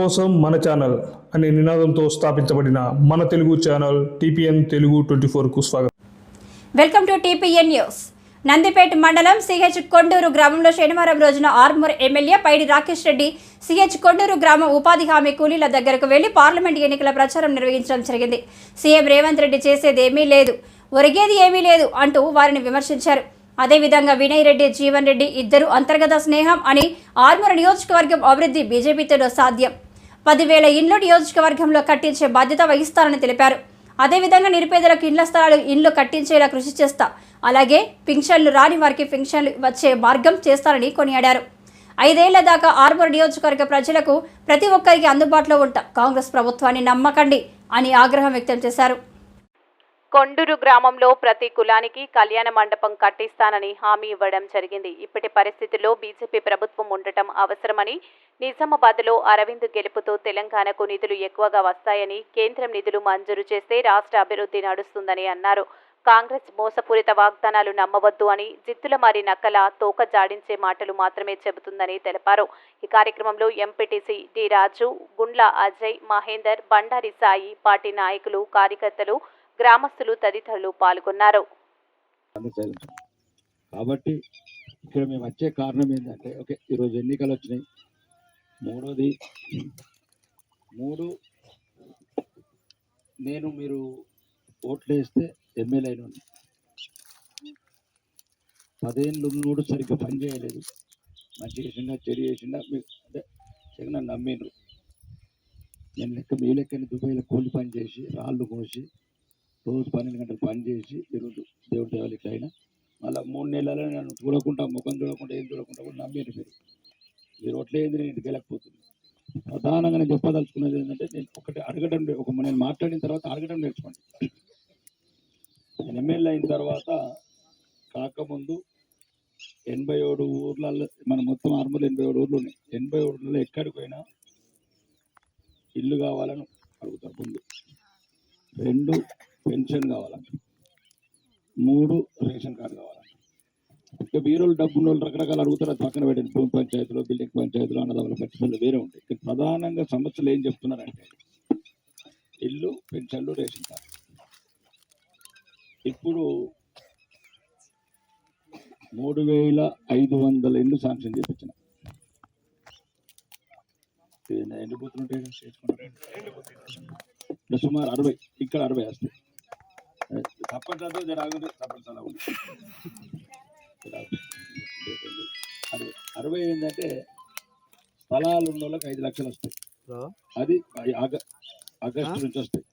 కోసం మన ఛానల్ అనే నినాదంతో స్థాపించబడిన మన Telugu channel TPN Telugu twenty ఫోర్కు స్వాగతం. Welcome to TPN news. Nandipet మండలం సిహెచ్ కొండూరు గ్రామంలో శనివారం రోజున ఆర్మూర్ ఎమ్మెల్యే పైడి రాకేష్ రెడ్డి సిహెచ్ కొండూరు గ్రామ ఉపాధి హామీ కూలీల దగ్గరకు వెళ్ళి పార్లమెంట్ ఎన్నికల ప్రచారం నిర్వహించడం జరిగింది. సీఎం రేవంత్ రెడ్డి చేసేది ఏమీ లేదు ఒరిగేది ఏమీ లేదు అంటూ వారిని విమర్శించారు. అదేవిధంగా వినయ్ రెడ్డి జీవన్ రెడ్డి ఇద్దరు అంతర్గత స్నేహం అని ఆర్మూర్ నియోజకవర్గం అభివృద్ధి బీజేపీతో సాధ్యం. పదివేల ఇండ్లు నియోజకవర్గంలో కట్టించే బాధ్యత వహిస్తారని తెలిపారు. అదేవిధంగా నిరుపేదలకు ఇండ్ల స్థలాలు ఇండ్లు కట్టించేలా కృషి చేస్తా. అలాగే పింఛన్లు రాని వారికి పింఛన్లు వచ్చే మార్గం చేస్తారని కొనియాడారు. ఐదేళ్ళ దాకా ఆర్మూర్ నియోజకవర్గ ప్రజలకు ప్రతి ఒక్కరికి అందుబాటులో ఉంటాం. కాంగ్రెస్ ప్రభుత్వాన్ని నమ్మకండి అని ఆగ్రహం వ్యక్తం చేశారు. కొండూరు గ్రామంలో ప్రతి కులానికి కళ్యాణ మండపం కట్టిస్తానని హామీ ఇవ్వడం జరిగింది. ఇప్పటి పరిస్థితుల్లో బీజేపీ ప్రభుత్వం ఉండటం అవసరమని నిజామాబాద్లో అరవింద్ గెలుపుతో తెలంగాణకు నిధులు ఎక్కువగా వస్తాయని కేంద్రం నిధులు మంజూరు చేస్తే రాష్ట్ర అభివృద్ధి నడుస్తుందని అన్నారు. కాంగ్రెస్ మోసపూరిత వాగ్దానాలు నమ్మవద్దు అని జిత్తుల మారి నక్కల తోక జాడించే మాటలు మాత్రమే చెబుతుందని తెలిపారు. ఈ కార్యక్రమంలో MPTC D Raju Gundla Ajay Mahender Bandari Sai party నాయకులు కార్యకర్తలు గ్రామస్తులు తదితరులు పాల్గొన్నారు. కాబట్టి ఇక్కడ మేము వచ్చే కారణం ఏంటంటే ఓకే ఈరోజు ఎన్నికలు వచ్చినాయి. మూడోది మూడు నేను మీరు ఓట్లు వేస్తే ఎమ్మెల్యే అయిన పదేళ్ళు ఉన్నోడు సరిగ్గా పని చేయలేదు. మంచి చేసిందా చెడు చేసిందా మీకు అంటే జగన్ నమ్మిండ్రు నేను లెక్క మీ లెక్కని దుబాయ్లో కూలి పని చేసి రాళ్ళు కోసి రోజు పన్నెండు గంటలు పని చేసి ఈరోజు దేవుడి దేవాలి ఇట్లా అయినా. మళ్ళీ మూడు నెలలు నన్ను చూడకుండా ముఖం చూడకుండా ఏం చూడకుండా కూడా నమ్మేది మీరు మీరు ఒట్లేదు నేను ఇంటికి వెళ్ళకపోతుంది ప్రధానంగా నేను చెప్పదలుచుకున్నది ఏంటంటే నేను ఒకటి అడగడం ఒక నేను మాట్లాడిన తర్వాత అడగడం నేర్చుకోండి. నేను ఎమ్మెల్యే అయిన తర్వాత కాకముందు ఎనభై ఏడు ఊర్లలో మన మొత్తం ఆరుమూల ఎనభై ఏడు ఊర్లు ఉన్నాయి. ఎనభై ఊర్లలో ఎక్కడికి పోయినా ఇల్లు కావాలని అడుగుతారు ముందు. రెండు పెన్షన్ కావాలంట. మూడు రేషన్ కార్డు కావాలంట. ఇక వీరులు డబ్బున్న వాళ్ళు రకరకాలు అడుగుతారు అది పక్కన పెట్టండి. భూమి పంచాయతీలో బిల్డింగ్ పంచాయతీలో అన్నదమ్ముల పట్టింపులు వేరే ఉంటాయి. ఇక్కడ ప్రధానంగా సమస్యలు ఏం చెప్తున్నారంటే ఇల్లు పెన్షన్లు రేషన్ కార్డు. ఇప్పుడు మూడు వేల ఐదు వందల ఇల్లు శాంక్షన్ చేయించిన ఎన్ని బూతులు ఉంటాయి సుమారు అరవై ఇక్కడ అరవై వస్తాయి తప్పట్లేదు జర ఆగుంది తప్పట్ల ఉంది అరవై ఏంటంటే స్థలాలు ఉన్న వాళ్ళకి ఐదు లక్షలు వస్తాయి. అది ఆగ- ఆగస్టు నుంచి వస్తాయి.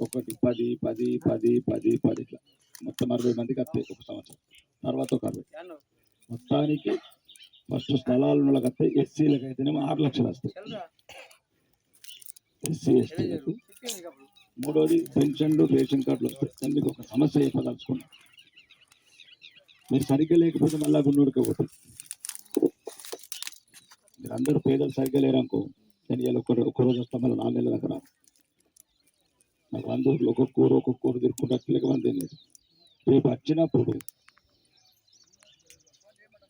ఒకటి పది పది పది పది పది ఇట్లా. మొత్తం అరవై మందికి వస్తాయి ఒక సంవత్సరం. తర్వాత ఒక అరవై. మొత్తానికి ఫస్ట్ స్థలాలు ఉన్న వాళ్ళకి వస్తాయి ఎస్సీలకు అయితేనేమో ఆరు లక్షలు వస్తాయి. ఎస్సీ ఎస్టీలకు మూడోది పెన్షన్లు రేషన్ కార్డులు వస్తాయి మీకు ఒక సమస్య చెప్పదలుచుకున్నా మీరు సరిగ్గా లేకపోతే మళ్ళా గున్నూరుకే పోతుంది మీరు అందరూ పేదలు సరిగ్గా లేరనుకో నేను ఇలా ఒక ఒక రోజు మళ్ళీ నాలుగు నెలల దగ్గర నాకు అందరూ ఒక్కొక్క కూర ఒక్కొక్క కూర తిరుక్కుంటే మంది లేదు. రేపు వచ్చినప్పుడు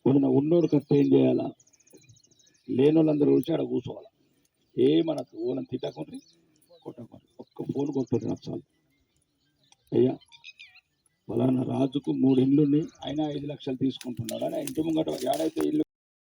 ఉన్న ఉన్నోడు కట్ట ఏం చేయాలా? లేని వాళ్ళందరూ వచ్చి ఆడ కూర్చోవాలి? ఏమనకు? వాళ్ళని తిట్టకుండా కొట్టకుండా ఒక్క ఫోన్ కొట్టారు నాకు చాలు. అయ్యా ఫలానా రాజుకు మూడు ఇండ్లు ఉన్నాయి ఆయన ఐదు లక్షలు తీసుకుంటున్నాడు? అని ఇంటి ముంగట ఏడైతే ఇల్లు